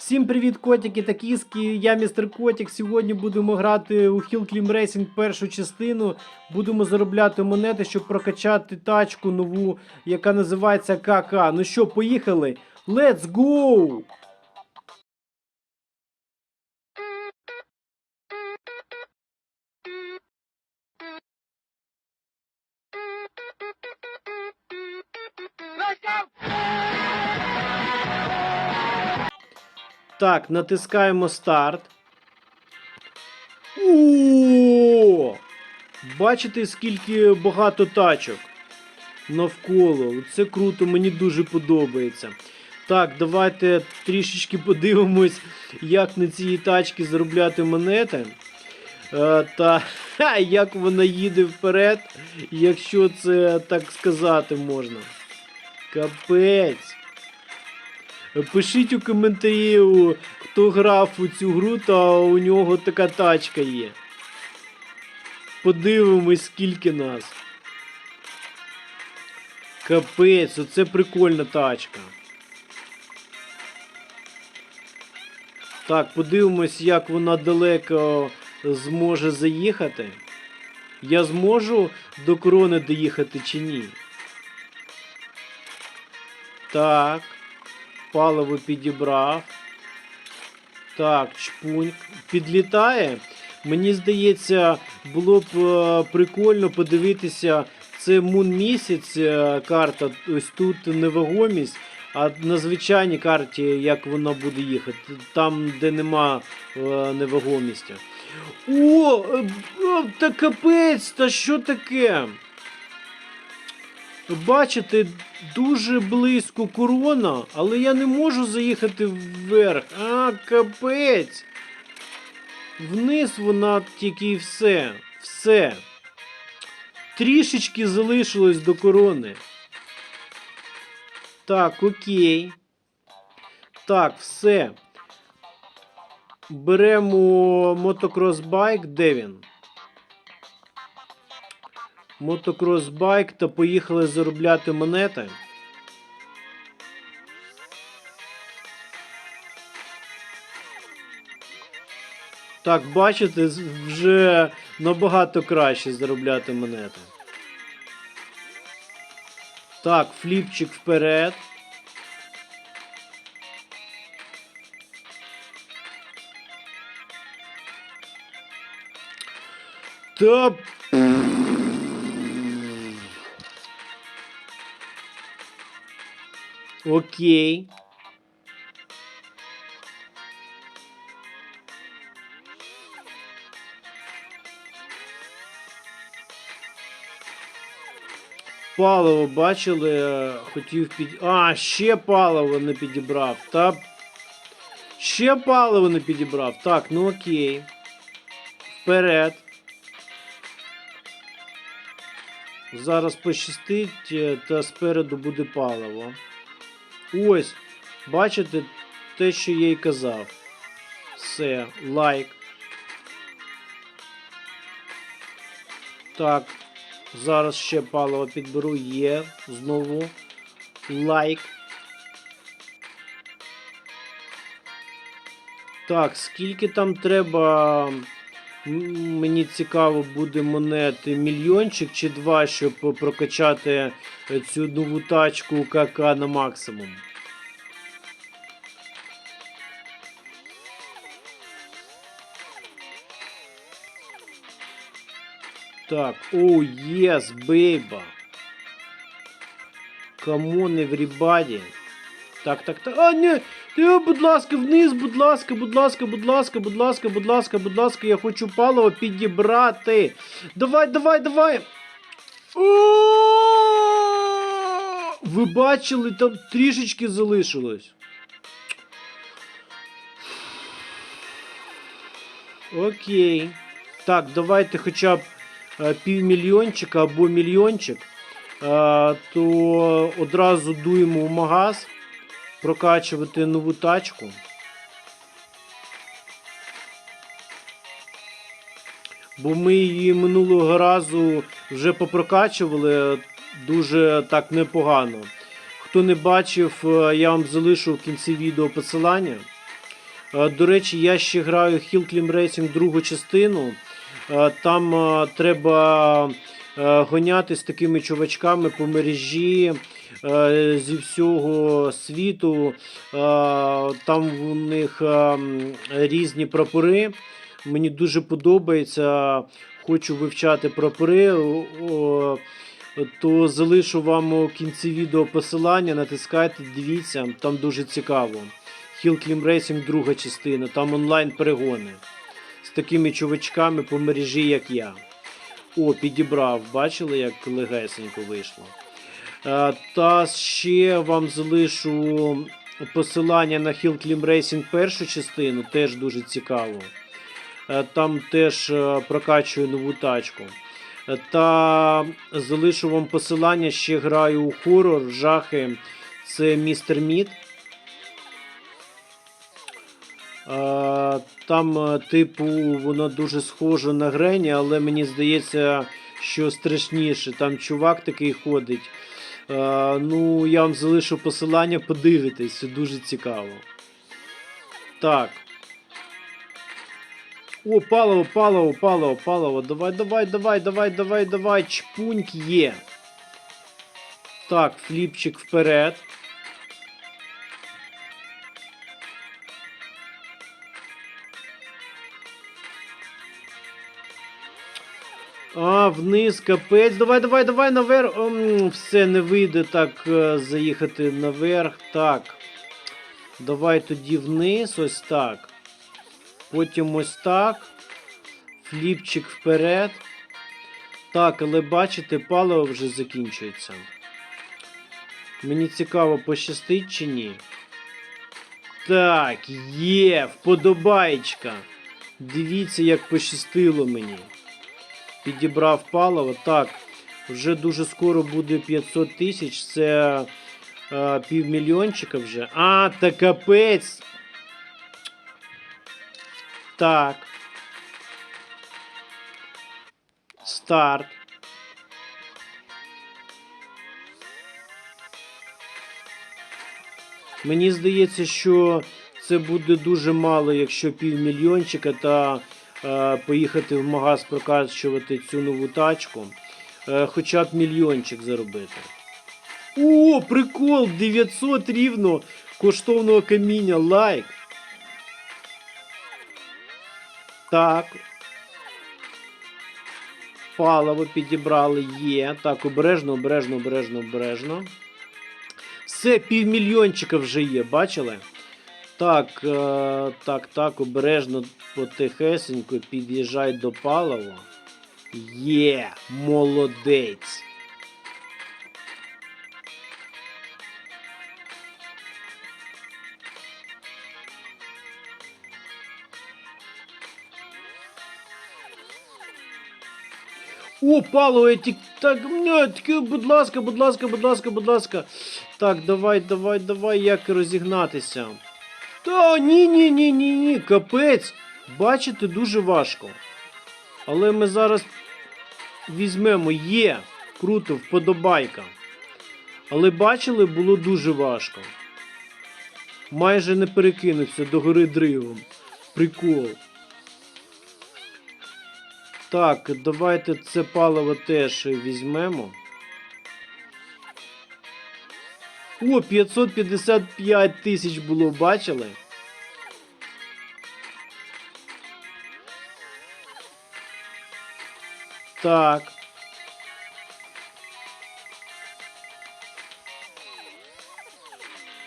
Всім привіт, котики та кіски. Я містер Котик. Сьогодні будемо грати у Hill Climb Racing першу частину. Будемо заробляти монети, щоб прокачати тачку нову, яка називається КК. Ну що, поїхали? Let's go! Так, натискаємо старт. О! Бачите, скільки багато тачок навколо. Це круто, мені дуже подобається. Так, давайте трішечки подивимось, як на цій тачці заробляти монети. Е, та ха, як вона їде вперед, якщо це так сказати можна. Капець. Пишіть у коментарі, хто грав у цю гру, та у нього така тачка є. Подивимось, скільки нас. Капець, оце прикольна тачка. Так, подивимось, як вона далеко зможе заїхати. Я зможу до корони доїхати чи ні? Так. Паливо підібрав. Так, чпуньк. Підлітає. Мені здається, було б е, прикольно подивитися. Це мун місяць е, карта. Ось тут невагомість. А на звичайній карті, як вона буде їхати, там, де нема е, невагомості. О, та капець, та що таке? Бачите, дуже близько корона, але я не можу заїхати вверх. А, капець. Вниз вона тільки і все. Все. Трішечки залишилось до корони. Так, окей. Так, все. Беремо мотокросбайк. Де він? Мотокросбайк та поїхали заробляти монети. Так, бачите, вже набагато краще заробляти монети. Так, фліпчик вперед. Та Окей. Паливо бачили, е, хотів під. А, ще паливо не підібрав. Та. Ще паливо не підібрав. Так, ну окей. Вперед. Зараз пощастить, е, та спереду буде паливо. Ось, бачите те, що я й казав. Все, лайк. Так, зараз ще паливо підберу. Є. Знову лайк. Так, скільки там треба. Мені цікаво буде монети мільйончик чи два, щоб прокачати цю нову тачку КК на максимум. Так, оу, єс, бейба. Come on, everybody. Так, так, так. А, ні! Ти, будь ласка, вниз, будь ласка, будь ласка, будь ласка, будь ласка, будь ласка, будь ласка, я хочу паливо підібрати. Давай, давай, давай. О! Ви бачили, там трішечки залишилось. Окей. Так, давайте хоча б е, півмільйончика або мільйончик. Е, то одразу дуємо в магаз прокачувати нову тачку. Бо ми її минулого разу вже попрокачували дуже так непогано. Хто не бачив, е, я вам залишу в кінці відео посилання. Е, До речі, я ще граю Hill Climb Racing другу частину. Е, Там треба гоняти з такими чувачками по мережі зі всього світу. Там у них різні прапори. Мені дуже подобається. Хочу вивчати прапори. То залишу вам у кінці відео посилання, натискайте, дивіться, там дуже цікаво. Hill Climb Racing друга частина, там онлайн перегони з такими чувачками по мережі, як я. О, підібрав, бачили, як легесенько вийшло. Е, Та ще вам залишу посилання на Hill Climb Racing першу частину, теж дуже цікаво. Е, Там теж е, прокачую нову тачку. Та залишу вам посилання, ще граю у хорор, жахи. Це містер Мід. Там, е, типу, воно дуже схоже на Грені, але мені здається, що страшніше. Там чувак такий ходить. Ну, я вам залишу посилання, подивитесь, це дуже цікаво. Так. О, паливо, паливо, паливо, паливо. Давай, давай, давай, давай, давай, давай. Чпуньк є. Так, фліпчик вперед. А, вниз, капець. Давай, давай, давай, наверх. Ом, все, не вийде так е, заїхати наверх. Так. Давай тоді вниз, ось так. Потім ось так. Фліпчик вперед. Так, але бачите, паливо вже закінчується. Мені цікаво, пощастить чи ні. Так, є, вподобаєчка. Дивіться, як пощастило мені. Підібрав паливо. Так, вже дуже скоро буде 500 тисяч. Це е, півмільйончика вже. А, та капець. Так. Старт. Мені здається, що це буде дуже мало, якщо півмільйончика та е, поїхати в магаз прокачувати цю нову тачку. Е, хоча б мільйончик заробити. О, прикол! 900 рівно коштовного каміння. Лайк. Так. Паливо підібрали є. Так, обережно, обережно, обережно, обережно. Все, півмільйончика вже є, бачили? Так, е, так, так, обережно, потихесенько під'їжджай до палива. Є, молодець. О, паливо, я. Так, тільки, будь ласка, будь ласка, будь ласка, будь ласка. Так, давай, давай, давай, як розігнатися. Та ні, ні, ні, ні, ні, капець. Бачите, дуже важко. Але ми зараз візьмемо є. Круто, вподобайка. Але бачили, було дуже важко. Майже не перекинувся до гори дривом. Прикол. Так, давайте це паливо теж візьмемо. О, 555 тисяч було, бачили? Так.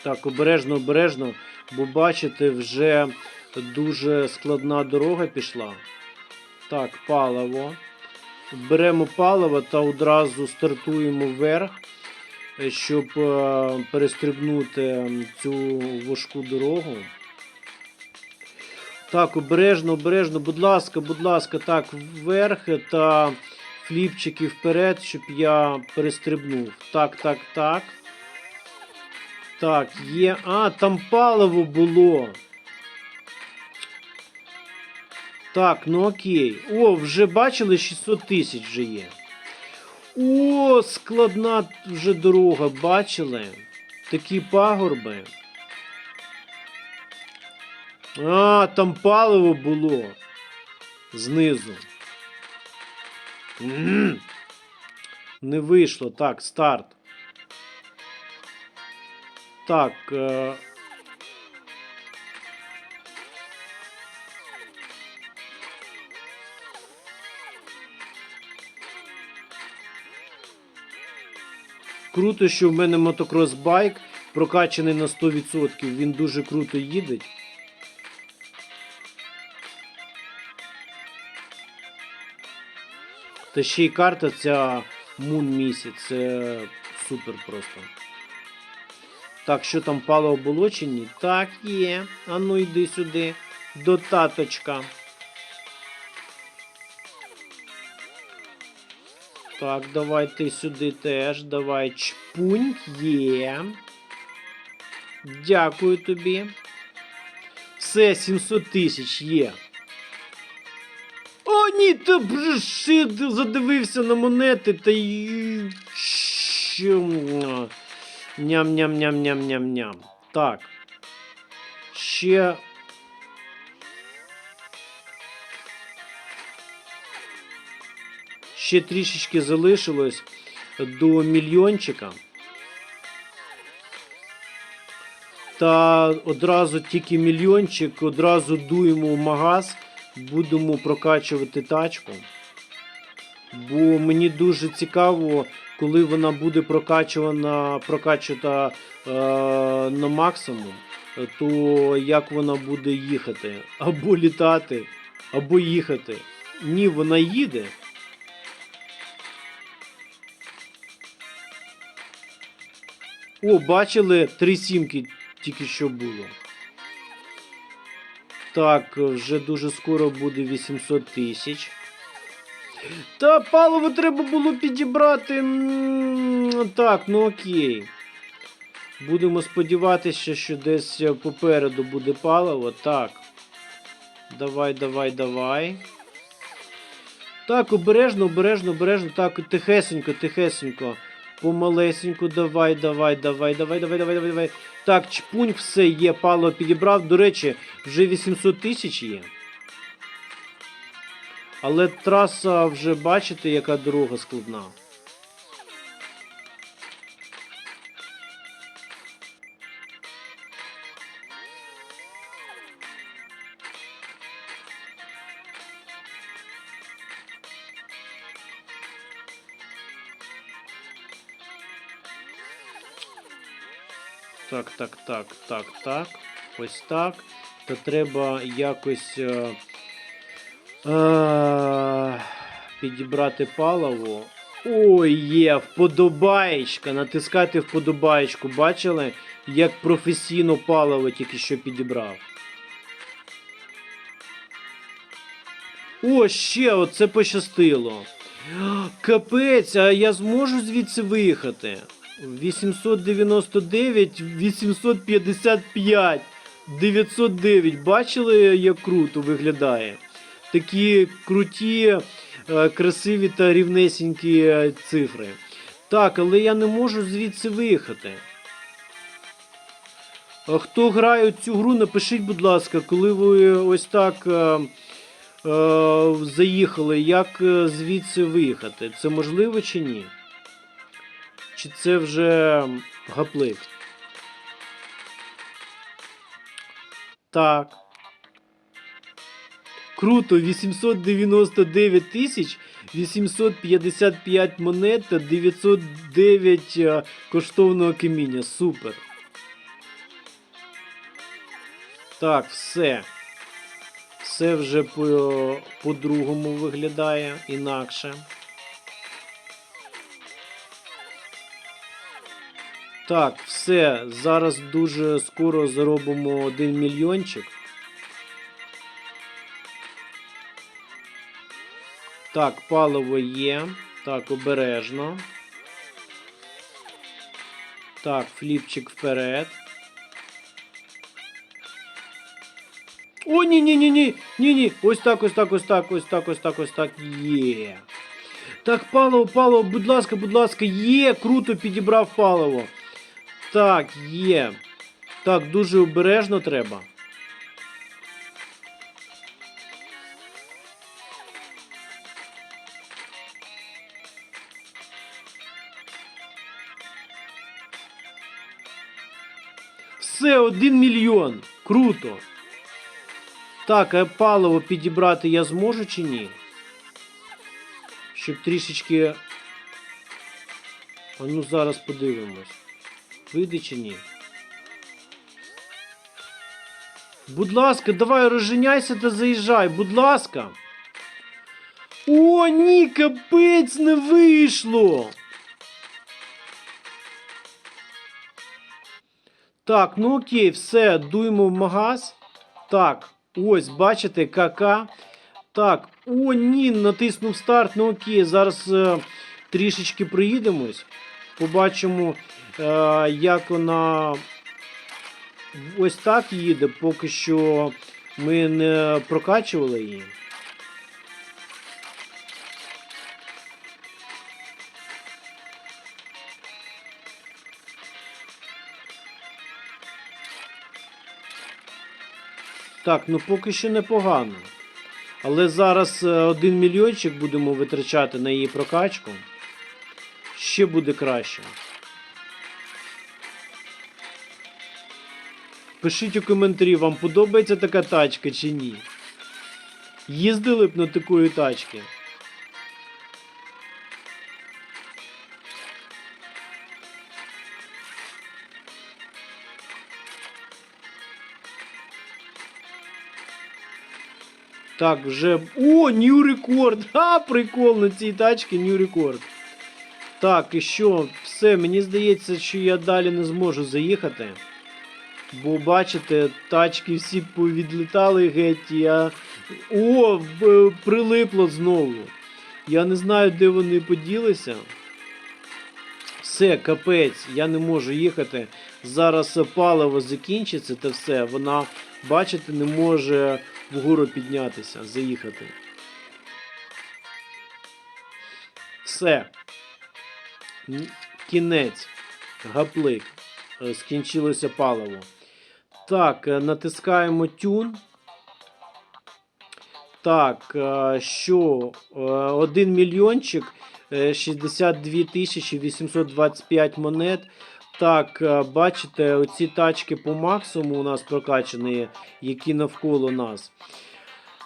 Так, обережно, обережно, бо бачите, вже дуже складна дорога пішла. Так, паливо. Беремо паливо та одразу стартуємо вверх, е, щоб е, перестрибнути цю важку дорогу. Так, обережно, обережно, будь ласка, будь ласка, так, вверх та фліпчики вперед, щоб я перестрибнув. Так, так, так. Так, є. А, там паливо було. Так, ну окей. О, вже бачили 600 тисяч вже є. О, складна вже дорога, бачили? Такі пагорби. А, там паливо було. Знизу. Не вийшло. Так, старт. Так. Е... Круто, що в мене мотокрос-байк прокачаний на 100%. Він дуже круто їде. Та ще й карта ця Moon місяць. Це супер просто. Так, що там паливо було чи ні? Так, є. А ну йди сюди. До таточка. Так, давай ти сюди теж. Давай чпунь є. Дякую тобі. Все, 700 тисяч є. О, ні, бж, ще задивився на монети та й. Ням-ням-ням-ням-ням-ням. Так. Ще. Ще трішечки залишилось до мільйончика. Та одразу тільки мільйончик, одразу дуємо в магаз, будемо прокачувати тачку. Бо мені дуже цікаво, коли вона буде прокачувана, прокачата е, на максимум, то як вона буде їхати. Або літати, або їхати. Ні, вона їде. О, бачили, три сімки тільки що було. Так, вже дуже скоро буде 800 тисяч. Та паливо треба було підібрати. Так, ну окей. Будемо сподіватися, що десь попереду буде паливо. Так. Давай, давай, давай. Так, обережно, обережно, обережно. Так, тихесенько, тихесенько. Помалесенько, давай, давай, давай, давай, давай, давай, давай, давай. Так, чпунь, все є, пало підібрав. До речі, вже 800 тисяч є. Але траса вже бачите, яка дорога складна. Так, так, так, так, так. Ось так. То треба якось. Е, е, підібрати паливо. Ой, є, вподобаєчка. Натискайте вподобаєчку. Бачили, як професійно паливо тільки що підібрав. О, ще оце пощастило. Капець, а я зможу звідси виїхати. 899, 855, 909. Бачили, як круто виглядає? Такі круті, е, красиві та рівнесенькі е, цифри. Так, але я не можу звідси виїхати. Хто грає цю гру, напишіть, будь ласка, коли ви ось так е, е, заїхали, як е, звідси виїхати? Це можливо чи ні? Чи це вже гаплик? Так. Круто, 899 тисяч 855 монет та 909 е, коштовного каміння. Супер. Так, все. Все вже по- по-другому виглядає інакше. Так, все. Зараз дуже скоро заробимо 1 мільйончик. Так, паливо є. Так, обережно. Так, фліпчик вперед. О, ні, ні, ні, ні, ні, ні. Ось так, ось так, ось так, ось так, ось так, ось так. Є. Так, паливо, паливо, будь ласка, будь ласка, є. Круто підібрав паливо. Так, є. Так, дуже обережно треба. Все, один мільйон. Круто. Так, а паливо підібрати я зможу чи ні? Щоб трішечки. А ну зараз подивимось. Вийде чи ні? Будь ласка, давай розженяйся та заїжджай, будь ласка. О, ні, капець не вийшло. Так, ну окей, все, дуємо в магаз. Так, ось, бачите, КК. Так, о, ні, натиснув старт. Ну окей, зараз е, трішечки приїдемось. Побачимо, як вона ось так їде, поки що ми не прокачували її. Так, ну поки що непогано. Але зараз е, один мільйончик будемо витрачати на її прокачку. Ще буде краще. Пишіть у коментарі, вам подобається така тачка чи ні. Їздили б на такої тачки. Так, вже. О, нью рекорд! Ха, прикол на цій тачці нью рекорд. Так, і що? Все, мені здається, що я далі не зможу заїхати. Бо бачите, тачки всі повідлітали геть. Я... О, прилипло знову. Я не знаю, де вони поділися. Все, капець, я не можу їхати. Зараз паливо закінчиться та все. Вона, бачите, не може вгору піднятися, заїхати. Все. Кінець. Гаплик. Е, Скінчилося паливо. Так, е, натискаємо тюн. Так, е, що? 1 мільйончик е, 62 тисячі 825 монет. Так, бачите, оці тачки по максимуму у нас прокачані, які навколо нас.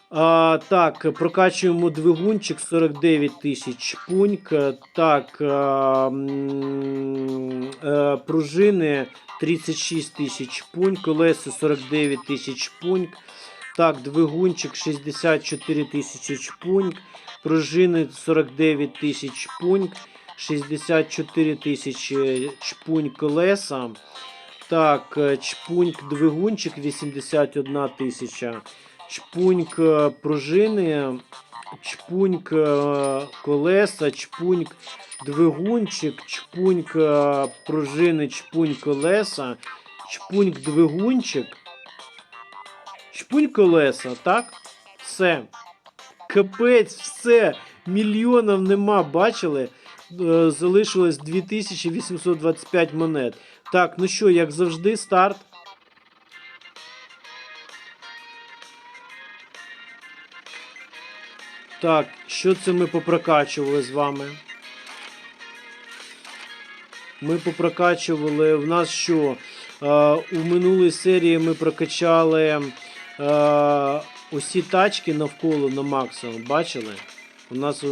А, так, прокачуємо двигунчик 49 тисяч пуньк. Так, а, м, е, пружини 36 тисяч пуньк, колеса 49 тисяч пуньк. Так, двигунчик 64 тисячі пуньк, пружини 49 тисяч пуньк, 64 тисячі чпунь колеса. Так, е, чпуньк двигунчик 81 тисяча. Чпуньк е, пружини, чпуньк е, колеса, чпуньк двигунчик, чпуньк е, пружини, чпуньк колеса, чпуньк двигунчик, чпуньк колеса, так? Все. Капець, все. Мільйонів нема, бачили? Залишилось 2825 монет. Так, ну що, як завжди, старт. Так, що це ми попрокачували з вами? Ми попрокачували. В нас що? Е, у минулій серії ми прокачали е, усі тачки навколо на максимум. Бачили? У нас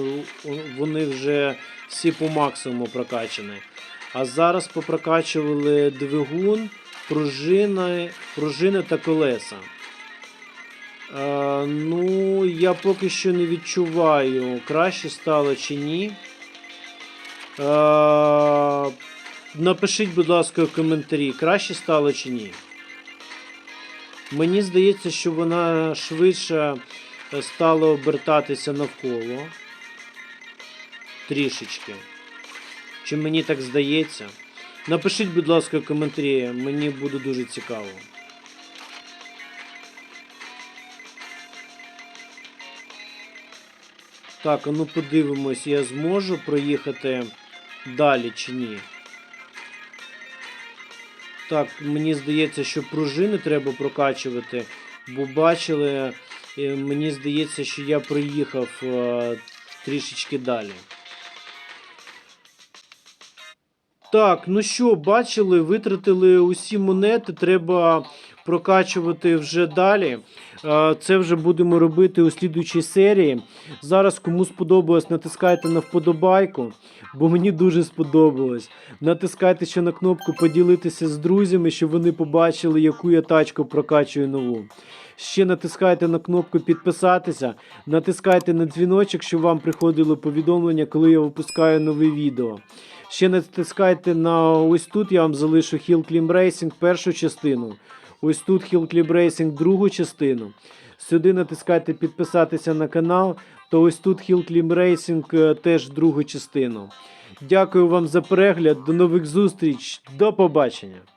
вони вже всі по максимуму прокачані. А зараз попрокачували двигун, пружини, пружини та колеса. Е, ну, я поки що не відчуваю, краще стало чи ні. Е, напишіть, будь ласка, у коментарі, краще стало чи ні. Мені здається, що вона швидше е, стала обертатися навколо. Трішечки. Чи мені так здається? Напишіть, будь ласка, в коментарі, мені буде дуже цікаво. Так, ну подивимось, я зможу проїхати далі чи ні. Так, мені здається, що пружини треба прокачувати, бо бачили, е, мені здається, що я проїхав е, трішечки далі. Так, ну що, бачили, витратили усі монети, треба прокачувати вже далі. Це вже будемо робити у слідуючій серії. Зараз, кому сподобалось, натискайте на вподобайку, бо мені дуже сподобалось. Натискайте ще на кнопку поділитися з друзями, щоб вони побачили, яку я тачку прокачую нову. Ще натискайте на кнопку підписатися, натискайте на дзвіночок, щоб вам приходило повідомлення, коли я випускаю нове відео. Ще натискайте на ось тут, я вам залишу Hill Climb Racing першу частину. Ось тут Hill Racing другу частину. Сюди натискайте підписатися на канал, то ось тут Hill Climb Racing е, теж другу частину. Дякую вам за перегляд, до нових зустріч, до побачення!